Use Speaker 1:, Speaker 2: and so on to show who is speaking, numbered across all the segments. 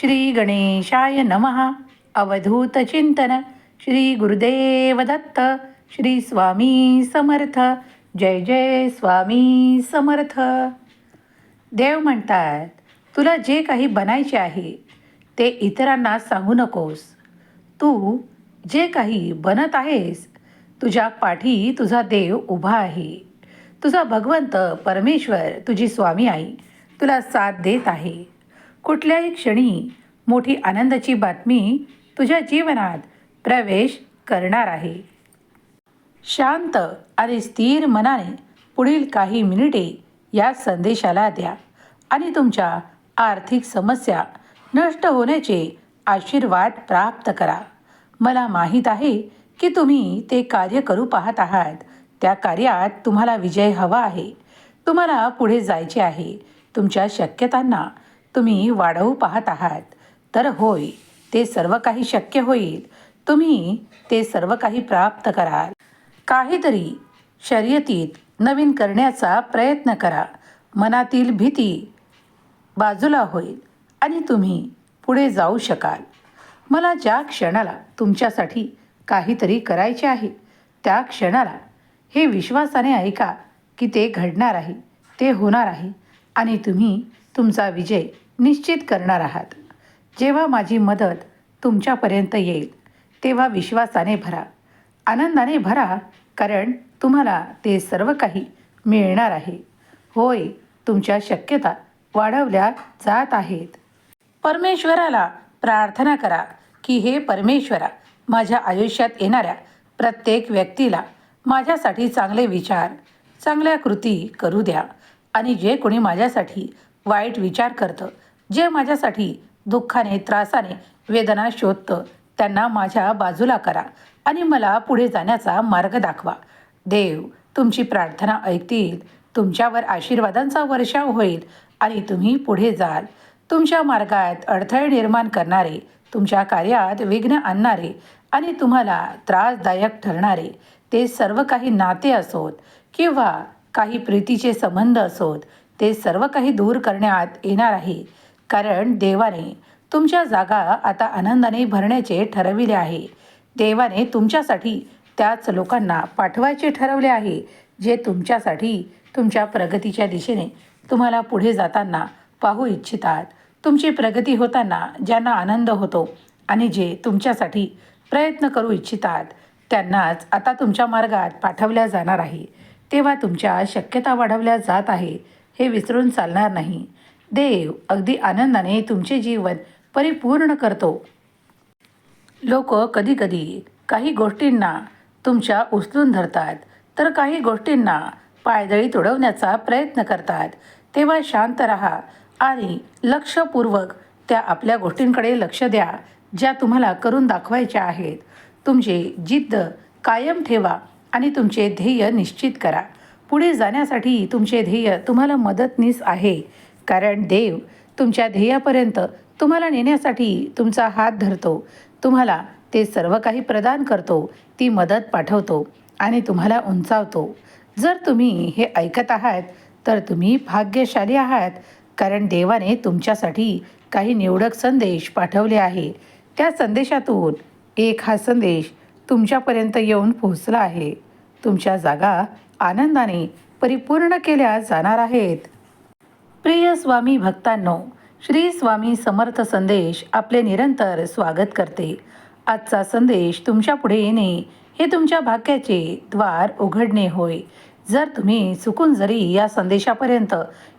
Speaker 1: श्री गणेशाय नमः। अवधूत चिंतन। श्री गुरुदेव दत्त। श्री स्वामी समर्थ। जय जय स्वामी समर्थ। देव म्हणतात तुला जे काही बनायचे आहे ते इतरांना सांगू नकोस. तू जे काही बनत आहेस तुझ्या पाठी तुझा देव उभा आहे. तुझा भगवंत परमेश्वर तुझी स्वामी आई तुला साथ देत आहे. कुठल्याही क्षणी मोठी आनंदाची बातमी तुझ्या जीवनात प्रवेश करणार आहे. शांत आणि स्थिर मनाने पुढील काही मिनिटे या संदेशाला द्या आणि तुमच्या आर्थिक समस्या नष्ट होण्याचे आशीर्वाद प्राप्त करा. मला माहीत आहे की तुम्ही ते कार्य करू पाहत आहात. त्या कार्यात तुम्हाला विजय हवा आहे. तुम्हाला पुढे जायचे आहे. तुमच्या शक्यतांना तुम्ही वाढवू पाहत आहात. तर होय ते सर्व काही शक्य होईल. तुम्ही ते सर्व काही प्राप्त कराल. काहीतरी शर्यतीत नवीन करण्याचा प्रयत्न करा. मनातील भीती बाजूला होईल आणि तुम्ही पुढे जाऊ शकाल. मला ज्या क्षणाला तुमच्यासाठी काहीतरी करायचे आहे त्या क्षणाला हे विश्वासाने ऐका की ते घडणार आहे ते होणार आहे आणि तुम्ही तुमचा विजय निश्चित करणार आहात. जेव्हा माझी मदत तुमच्यापर्यंत येईल तेव्हा विश्वासाने भरा. आनंदाने भरा कारण तुम्हाला ते सर्व काही मिळणार आहे. होय तुमच्या शक्यता वाढवल्या जात आहेत. परमेश्वराला प्रार्थना करा की हे परमेश्वरा माझ्या आयुष्यात येणाऱ्या प्रत्येक व्यक्तीला माझ्यासाठी चांगले विचार चांगल्या कृती करू द्या आणि जे कोणी माझ्यासाठी वाईट विचार करतं. जे माझ्यासाठी दुःखाने त्रासाने वेदना शोधतं त्यांना माझ्या बाजूला करा आणि मला पुढे जाण्याचा मार्ग दाखवा. देव तुमची प्रार्थना ऐकतील तुमच्यावर आशीर्वादांचा वर्षाव होईल आणि तुम्ही पुढे जाल. तुमच्या मार्गात अडथळे निर्माण करणारे तुमच्या कार्यात विघ्न आणणारे आणि तुम्हाला त्रासदायक ठरणारे ते सर्व काही नाते असोत किंवा काही प्रीतीचे संबंध असोत ते सर्व काही दूर करण्यात येणार आहे. कारण देवाने तुमच्या जागा आता आनंदाने भरण्याचे ठरविले आहे. देवाने तुमच्यासाठी त्याच लोकांना पाठवायचे ठरवले आहे जे तुमच्यासाठी तुमच्या प्रगतीच्या दिशेने तुम्हाला पुढे जाताना पाहू इच्छितात. तुमची प्रगती होताना ज्यांना आनंद होतो आणि जे तुमच्यासाठी प्रयत्न करू इच्छितात त्यांनाच आता तुमच्या मार्गात पाठवल्या जाणार आहे. तेव्हा तुमच्या शक्यता वाढवल्या जात आहे. हे विसरून चालणार नाही. देव अगदी आनंदाने तुमचे जीवन परिपूर्ण करतो. लोक कधीकधी काही गोष्टींना तुमच्या उचलून धरतात तर काही गोष्टींना पायदळी तुडवण्याचा प्रयत्न करतात. तेव्हा शांत राहा आणि लक्षपूर्वक त्या आपल्या गोष्टींकडे लक्ष द्या ज्या तुम्हाला करून दाखवायच्या आहेत. तुमची जिद्द कायम ठेवा आणि तुमचे ध्येय निश्चित करा. पुढे जाण्यासाठी तुमचे ध्येय तुम्हाला मदतनीस आहे. कारण देव तुमच्या ध्येयापर्यंत तुम्हाला नेण्यासाठी तुमचा हात धरतो. तुम्हाला ते सर्व काही प्रदान करतो ती मदत पाठवतो आणि तुम्हाला उंचावतो. जर तुम्ही हे ऐकत आहात तर तुम्ही भाग्यशाली आहात कारण देवाने तुमच्यासाठी काही निवडक संदेश पाठवले आहे. त्या संदेशातून एक हा संदेश तुमच्यापर्यंत येऊन पोहोचला आहे. तुमच्या जागा आनंदाने परिपूर्ण केल्या जाणार आहेत. प्रिय स्वामी भक्तांनो श्री स्वामी समर्थ संदेश आपले निरंतर स्वागत करते. आजचा संदेश तुमच्यापुढे येणे हे तुमच्या भाग्याचे द्वार उघडणे होय. जर तुम्ही चुकून जरी या संदेशापर्यंत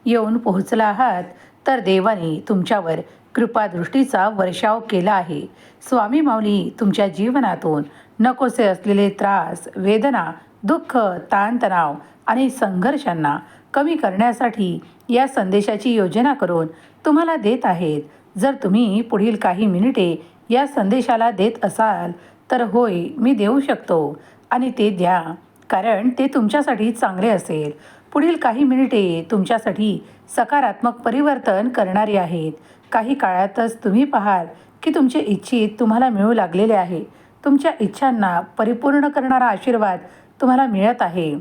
Speaker 1: येऊन पोहोचला आहात तर देवाने तुमच्यावर कृपादृष्टीचा वर्षाव केला आहे. स्वामी माऊली तुमच्या जीवनातून नकोसे असलेले त्रास वेदना दुःख ताणतणाव आणि संघर्षांना कमी करण्यासाठी या संदेशाची योजना करून तुम्हाला देत आहेत. जर तुम्ही पुढील काही मिनिटे या संदेशाला देत असाल तर होय मी देऊ शकतो आणि ते द्या कारण ते तुमच्यासाठी चांगले असेल. पुढील काही मिनिटे तुमच्यासाठी सकारात्मक परिवर्तन करणारी आहेत. काही काळातच तुम्ही पाहाल की तुमचे इच्छित तुम्हाला मिळू लागलेले आहे. तुमच्या इच्छांना परिपूर्ण करणारा आशीर्वाद तुम्हाला मिळत आहे.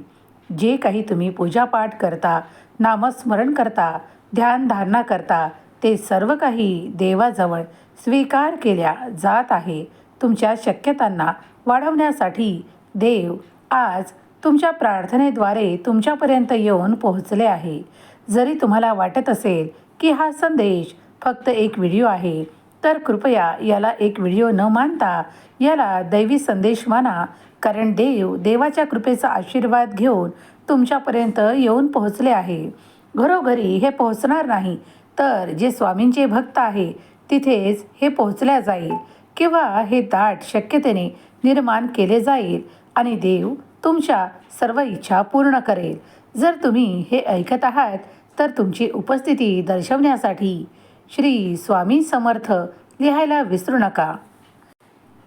Speaker 1: जे काही तुम्ही पूजापाठ करता नामस्मरण करता ध्यानधारणा करता ते सर्व काही देवाजवळ स्वीकार केल्या जात आहे. तुमच्या शक्यतांना वाढवण्यासाठी देव आज तुमच्या प्रार्थनेद्वारे तुमच्यापर्यंत येऊन पोहोचले आहे. जरी तुम्हाला वाटत असेल की हा संदेश फक्त एक व्हिडिओ आहे तर कृपया याला एक व्हिडिओ न मानता याला दैवी संदेश माना. कारण देव देवाच्या कृपेचा आशीर्वाद घेऊन तुमच्यापर्यंत येऊन पोहोचले आहे. घरोघरी हे पोहोचणार नाही तर जे स्वामींचे भक्त आहे तिथेच हे पोहोचल्या जाईल किंवा हे दाट शक्यतेने निर्माण केले जाईल आणि देव तुमच्या सर्व इच्छा पूर्ण करेल. जर तुम्ही हे ऐकत आहात तर तुमची उपस्थिती दर्शवण्यासाठी श्री स्वामी समर्थ लिहायला विसरू नका.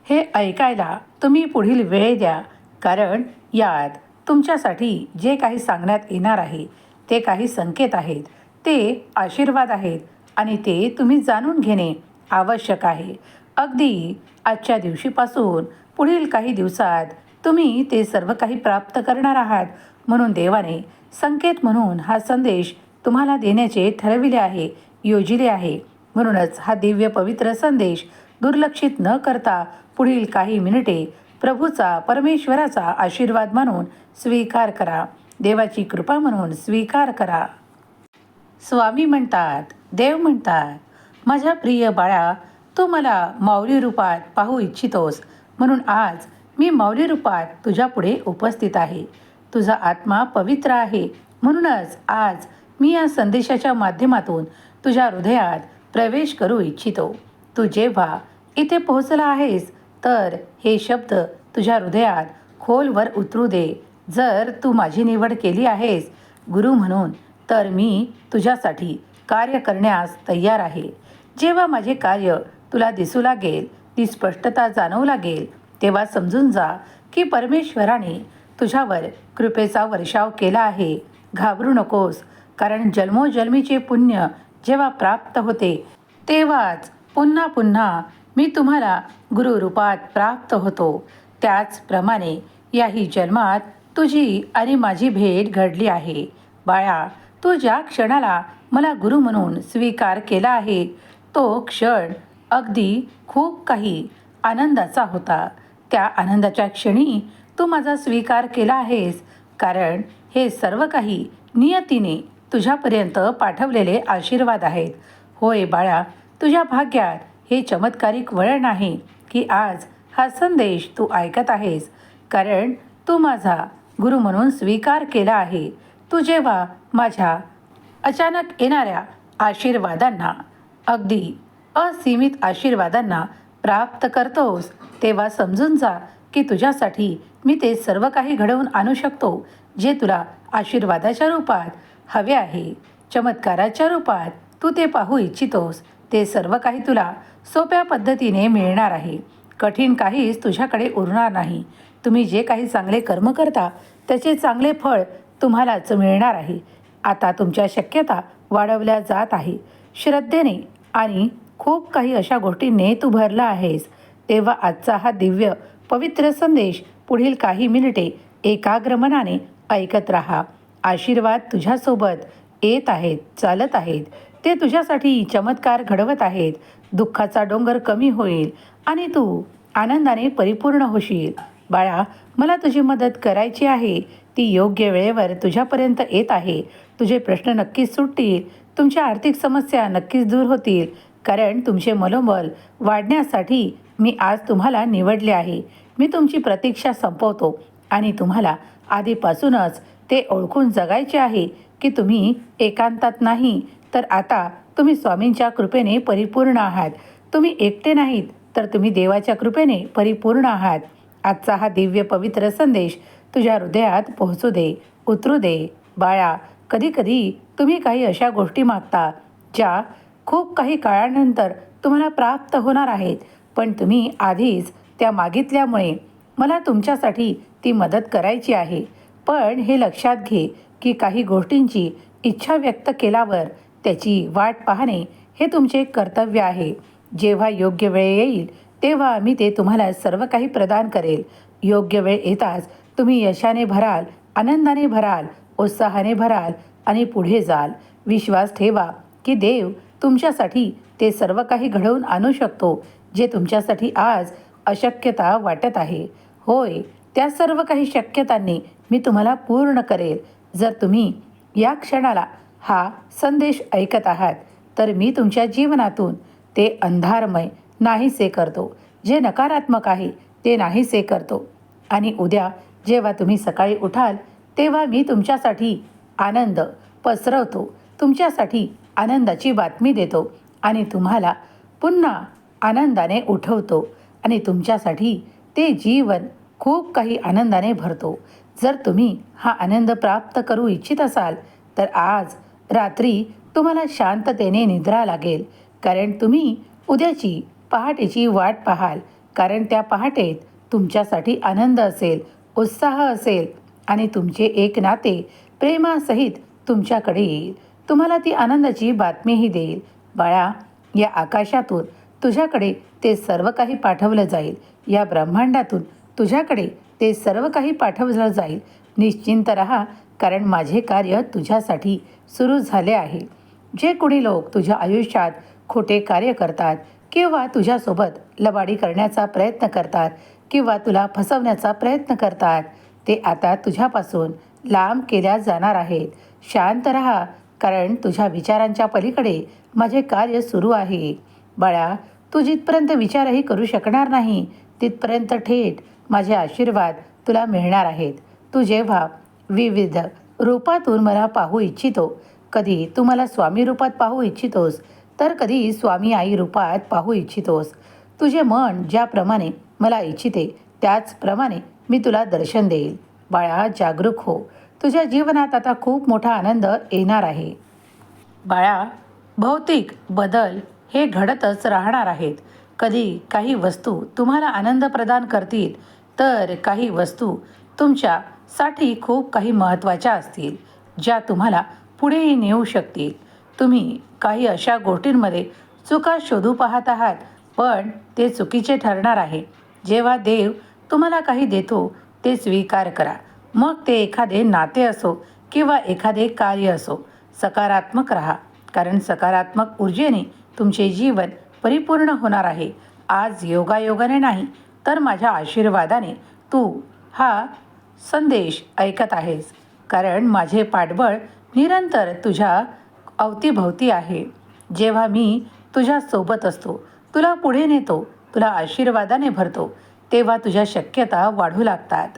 Speaker 1: हे ऐकायला तुम्ही पुढील वेळ द्या कारण यात तुमच्यासाठी जे काही सांगण्यात येणार आहे ते काही संकेत आहेत ते आशीर्वाद आहेत आणि ते तुम्ही जाणून घेणे आवश्यक आहे. अगदी आजच्या दिवशीपासून पुढील काही दिवसात तुम्ही ते सर्व काही प्राप्त करणार आहात म्हणून देवाने संकेत म्हणून हा संदेश तुम्हाला देण्याचे ठरविले आहे योजिले आहे. म्हणूनच हा दिव्य पवित्र संदेश दुर्लक्षित न करता पुढील काही मिनिटे प्रभूचा परमेश्वराचा आशीर्वाद म्हणून स्वीकार करा. देवाची कृपा म्हणून स्वीकार करा. स्वामी म्हणतात देव म्हणतात माझ्या प्रिय बाळा तू मला माऊली रूपात पाहू इच्छितोस. म्हणून आज मी माऊली रूपात तुझ्या पुढे उपस्थित आहे. तुझा आत्मा पवित्र आहे. म्हणूनच आज मी या संदेशाच्या माध्यमातून तुझ्या हृदयात प्रवेश करू इच्छितो. तू जेव्हा इथे पोहोचला आहेस तर हे शब्द तुझ्या हृदयात खोलवर उतरू दे. जर तू माझी निवड केली आहेस गुरु म्हणून तर मी तुझ्यासाठी कार्य करण्यास तयार आहे. जेव्हा माझे कार्य तुला दिसू लागेल ती स्पष्टता जाणवू लागेल तेव्हा समजून जा की परमेश्वराने तुझ्यावर कृपेचा वर्षाव केला आहे. घाबरू नकोस कारण जन्मोजन्मीचे पुण्य जेव्हा प्राप्त होते तेव्हाच पुन्हा पुन्हा मी तुम्हाला गुरुरूपात प्राप्त होतो. त्याचप्रमाणे याही जन्मात तुझी आणि माझी भेट घडली आहे. बाळा तू ज्या क्षणाला मला गुरु म्हणून स्वीकार केला आहे तो क्षण अगदी खूप काही आनंदाचा होता. त्या आनंदाच्या क्षणी तू माझा स्वीकार केला आहेस कारण हे सर्व काही नियतीने तुझ्यापर्यंत पाठवलेले आशीर्वाद आहेत. होय बाळा तुझ्या भाग्यात हे चमत्कारिक वळण आहे की आज हा संदेश तू ऐकत आहेस. कारण तू माझा गुरु म्हणून स्वीकार केला आहे. तू जेव्हा माझ्या अचानक येणाऱ्या आशीर्वादांना अगदी असीमित आशीर्वादांना प्राप्त करतोस तेव्हा समजून जा की तुझ्यासाठी मी ते सर्व काही घडवून आणू शकतो जे तुला आशीर्वादाच्या रूपात हवे आहे. चमत्काराच्या रूपात तू ते पाहू इच्छितोस. ते सर्व काही तुला सोप्या पद्धतीने मिळणार आहे. कठीण काहीच तुझ्याकडे उरणार नाही. तुम्ही जे काही चांगले कर्म करता त्याचे चांगले फळ तुम्हालाच मिळणार आहे. आता तुमच्या शक्यता वाढवल्या जात आहे. श्रद्धेने आणि खूप काही अशा गोष्टींनी तू भरला आहेस. तेव्हा आजचा हा दिव्य पवित्र संदेश पुढील काही मिनिटे एकाग्र मनाने ऐकत राहा. आशीर्वाद तुझ्यासोबत येत आहेत चालत आहेत. ते तुझ्यासाठी चमत्कार घडवत आहेत. दुःखाचा डोंगर कमी होईल आणि तू आनंदाने परिपूर्ण होशील. बाळा मला तुझी मदत करायची आहे. ती योग्य वेळेवर तुझ्यापर्यंत येत आहे. तुझे प्रश्न नक्कीच सुटतील. तुमच्या आर्थिक समस्या नक्कीच दूर होतील. कारण तुमचे मनोबल वाढण्यासाठी मी आज तुम्हाला निवडले आहे. मी तुमची प्रतीक्षा संपवतो आणि तुम्हाला आधीपासूनच ते ओळखून जगायचे आहे की तुम्ही एकांतात नाही तर आता तुम्ही स्वामींच्या कृपेने परिपूर्ण आहात. तुम्ही एकटे नाहीत तर तुम्ही देवाच्या कृपेने परिपूर्ण आहात. आजचा हा दिव्य पवित्र संदेश तुझ्या हृदयात पोहोचू दे उतरू दे. बाळा कधीकधी तुम्ही काही अशा गोष्टी मागता ज्या खूप काही काळानंतर तुम्हाला प्राप्त होणार आहेत. पण तुम्ही आधीच त्या मागितल्यामुळे मला तुमच्यासाठी ती मदत करायची आहे. पण हे लक्षात घे की काही गोष्टींची इच्छा व्यक्त केल्यावर त्याची वाट पाहणे हे तुमचे कर्तव्य आहे. जेव्हा योग्य वेळ येईल तेव्हा मी ते तुम्हाला सर्व काही प्रदान करेल. योग्य वेळ येताच तुम्ही यशाने भराल आनंदाने भराल उत्साहाने भराल आणि पुढे जाल. विश्वास ठेवा की देव तुमच्यासाठी ते सर्व काही घडवून आणू शकतो जे तुमच्यासाठी आज अशक्यता वाटत आहे. होय त्या सर्व काही शक्यतांनी मी तुम्हाला पूर्ण करेल. जर तुम्ही या क्षणाला हा संदेश ऐकत आहात तर मी तुमच्या जीवनातून ते अंधारमय नाहीसे करतो. जे नकारात्मक आहे ते नाहीसे करतो. आणि उद्या जेव्हा तुम्ही सकाळी उठाल तेव्हा मी तुमच्यासाठी आनंद पसरवतो. तुमच्यासाठी आनंदाची बातमी देतो आणि तुम्हाला पुन्हा आनंदाने उठवतो. आणि तुमच्यासाठी ते जीवन खूप काही आनंदाने भरतो. जर तुम्ही हा आनंद प्राप्त करू इच्छित असाल तर आज रात्री तुम्हाला शांततेने निद्रा लागेल. कारण तुम्ही उद्याची पहाटेची वाट पाहाल. कारण त्या पहाटेत तुमच्यासाठी आनंद असेल उत्साह असेल आणि तुमचे एक नाते प्रेमासहित तुमच्याकडे येईल. तुम्हाला ती आनंदाची बातमीही देईल. बाळा या आकाशातून तुझ्याकडे ते सर्व काही पाठवलं जाईल. या ब्रह्मांडातून तुझ्याकडे ते सर्व काही पाठवलं जाईल. निश्चिंत रहा कारण माझे कार्य तुझ्यासाठी सुरू झाले आहे. जे कोणी लोक तुझ्या आयुष्यात खोटे कार्य करतात किंवा तुझ्यासोबत लबाडी करण्याचा प्रयत्न करतात किंवा तुला फसवण्याचा प्रयत्न करतात ते आता तुझ्यापासून लांब केल्या जाणार आहेत. शांत रहा कारण तुझ्या विचारांच्या पलीकडे माझे कार्य सुरू आहे. बाळा तू जिथपर्यंत विचारही करू शकणार नाही तिथपर्यंत थेट माझे आशीर्वाद तुला मिळणार आहेत. तू जेव्हा विविध रूपातून मला पाहू इच्छितो. कधी तू मला स्वामी रूपात पाहू इच्छितोस तर कधी स्वामी आई रूपात पाहू इच्छितोस. तुझे मन ज्याप्रमाणे मला इच्छिते त्याचप्रमाणे मी तुला दर्शन देईल. बाळा जागरूक हो. तुझ्या जीवनात आता खूप मोठा आनंद येणार आहे. बाळा भौतिक बदल हे घडतच राहणार आहेत. कधी काही वस्तू तुम्हाला आनंद प्रदान करतील तर काही वस्तू तुमच्या साठी खूप काही महत्त्वाच्या असतील ज्या तुम्हाला पुढेही नेऊ शकतील. तुम्ही काही अशा गोष्टींमध्ये चुका शोधू पाहत आहात पण ते चुकीचे ठरणार आहे. जेव्हा देव तुम्हाला काही देतो ते स्वीकार करा. मग ते एखादे नाते असो किंवा एखादे कार्य असो सकारात्मक राहा. कारण सकारात्मक ऊर्जेने तुमचे जीवन परिपूर्ण होणार आहे. आज योगायोगाने नाही तर माझ्या आशीर्वादाने तू हा संदेश ऐकत आहेस. कारण माझे पाठबळ निरंतर तुझ्या अवतीभवती आहे. जेव्हा मी तुझ्या सोबत असतो तुला पुढे नेतो तुला आशीर्वादाने भरतो तेव्हा तुझ्या शक्यता वाढू लागतात.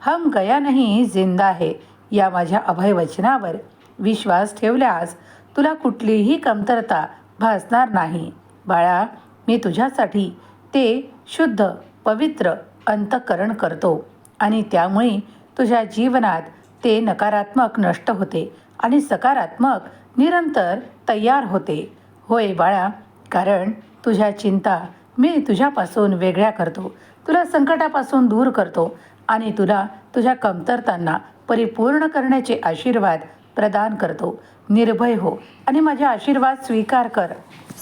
Speaker 1: हम गया नाही जिंदा आहे या माझ्या अभयवचनावर विश्वास ठेवल्यास तुला कुठलीही कमतरता भासणार नाही. बाळा मी तुझ्यासाठी ते शुद्ध पवित्र अंतकरण करतो. आणि त्यामुळे तुझ्या जीवनात ते नकारात्मक नष्ट होते आणि सकारात्मक निरंतर तयार होते. होय बाळा कारण तुझ्या चिंता मी तुझ्यापासून वेगळ्या करतो. तुला संकटापासून दूर करतो आणि तुला तुझ्या कमतरतांना परिपूर्ण करण्याचे आशीर्वाद प्रदान करतो. निर्भय हो आणि माझे आशीर्वाद स्वीकार कर.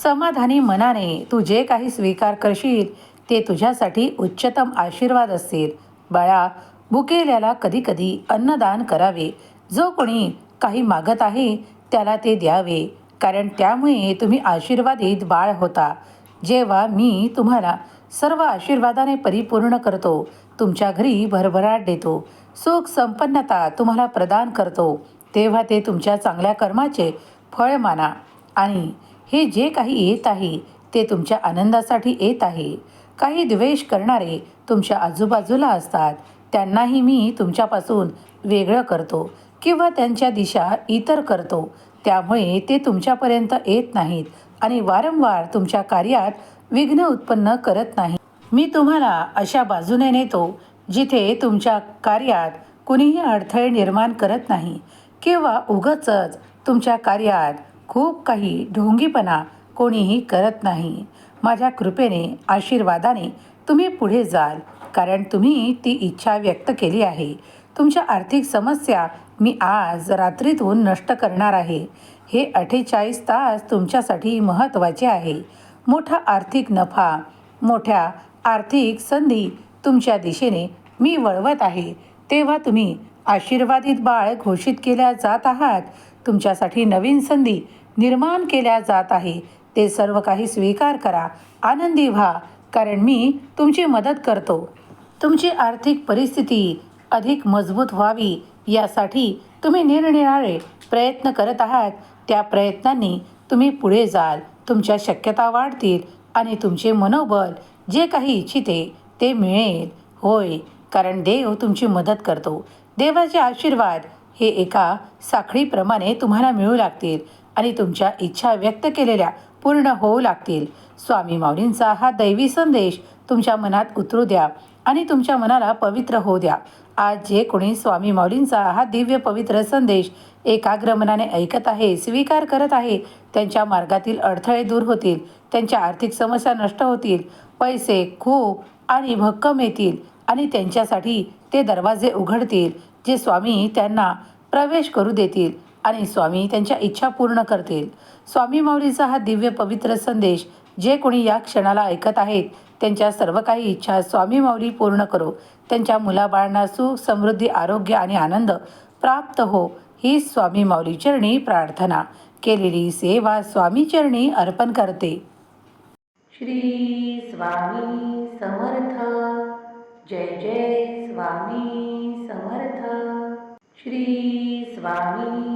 Speaker 1: समाधानी मनाने तू जे काही स्वीकार करशील ते तुझ्यासाठी उच्चतम आशीर्वाद असतील. बाळा भुकेल्याला कधीकधी अन्नदान करावे. जो कोणी काही मागत आहे त्याला ते द्यावे. कारण त्यामुळे तुम्ही आशीर्वादित बाळ होता. जेव्हा मी तुम्हाला सर्व आशीर्वादाने परिपूर्ण करतो तुमच्या घरी भरभराट देतो. सुख संपन्नता तुम्हाला प्रदान करतो. तेव्हा ते तुमच्या चांगल्या कर्माचे फळ माना. आणि हे जे काही येत आहे ते तुमच्या आनंदासाठी येत आहे. काही द्वेष करणारे तुमच्या आजूबाजूला असतात. त्यांनाही मी तुमच्यापासून वेगळं करतो किंवा त्यांच्या दिशा इतर करतो. त्यामुळे ते तुमच्यापर्यंत येत नाहीत आणि वारंवार तुमच्या कार्यात विघ्न उत्पन्न करत नाही. मी तुम्हाला अशा बाजूने नेतो जिथे तुमच्या कार्यात कुणीही अडथळे निर्माण करत नाही किंवा उगचच तुमच्या कार्यात खूप काही ढोंगीपणा कोणीही करत नाही. माझ्या कृपेने आशीर्वादाने तुम्ही पुढे जाल कारण तुम्ही ती इच्छा व्यक्त केली आहे. तुमच्या आर्थिक समस्या मी आज रात्रीतून नष्ट करणार आहे. हे अठ्ठेचाळीस तास तुमच्यासाठी महत्त्वाचे आहे. मोठा आर्थिक नफा मोठ्या आर्थिक संधी तुमच्या दिशेने मी वळवत आहे. तेव्हा तुम्ही आशीर्वादित बाळ घोषित केल्या जात आहात. तुमच्यासाठी नवीन संधी निर्माण केल्या जात आहे. ते सर्व काही स्वीकार करा. आनंदी व्हा कारण मी तुमची मदत करतो. तुमची आर्थिक परिस्थिती अधिक मजबूत व्हावी यासाठी तुम्ही निरनिराळे प्रयत्न करत आहात. त्या प्रयत्नांनी तुम्ही पुढे जाल. तुमच्या शक्यता वाढतील आणि तुमचे मनोबल जे काही इच्छिते ते मिळेल. होय कारण देव तुमची मदत करतो. देवाचे आशीर्वाद हे एका साखळीप्रमाणे तुम्हाला मिळू लागतील. आणि तुमच्या इच्छा व्यक्त केलेल्या पूर्ण होऊ लागतील. स्वामी माऊलींचा हा दैवी संदेश तुमच्या मनात उतरू द्या आणि तुमच्या मनाला पवित्र होऊ द्या. आज जे कोणी स्वामी माऊलींचा हा दिव्य पवित्र संदेश एकाग्र मनाने ऐकत आहे स्वीकार करत आहे त्यांच्या मार्गातील अडथळे दूर होतील त्यांच्या आर्थिक समस्या नष्ट होतील पैसे खूप आणि भक्कम येतील आणि त्यांच्यासाठी ते दरवाजे उघडतील जे स्वामी त्यांना प्रवेश करू देतील. आणि स्वामी त्यांच्या इच्छा पूर्ण करतील. स्वामी माऊलीचा हा दिव्य पवित्र संदेश जे कोणी या क्षणाला ऐकत आहेत त्यांच्या सर्व काही इच्छा स्वामी माऊली पूर्ण करो. त्यांच्या मुलाबाळांना सुख समृद्धी आरोग्य आणि आनंद प्राप्त हो ही स्वामी माऊली चरणी प्रार्थना. केलेली सेवा स्वामी चरणी अर्पण करते. श्री स्वामी समर्थ. जय जय स्वामी समर्थ. श्री स्वामी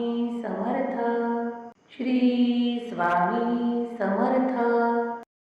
Speaker 1: श्री स्वामी समर्थ.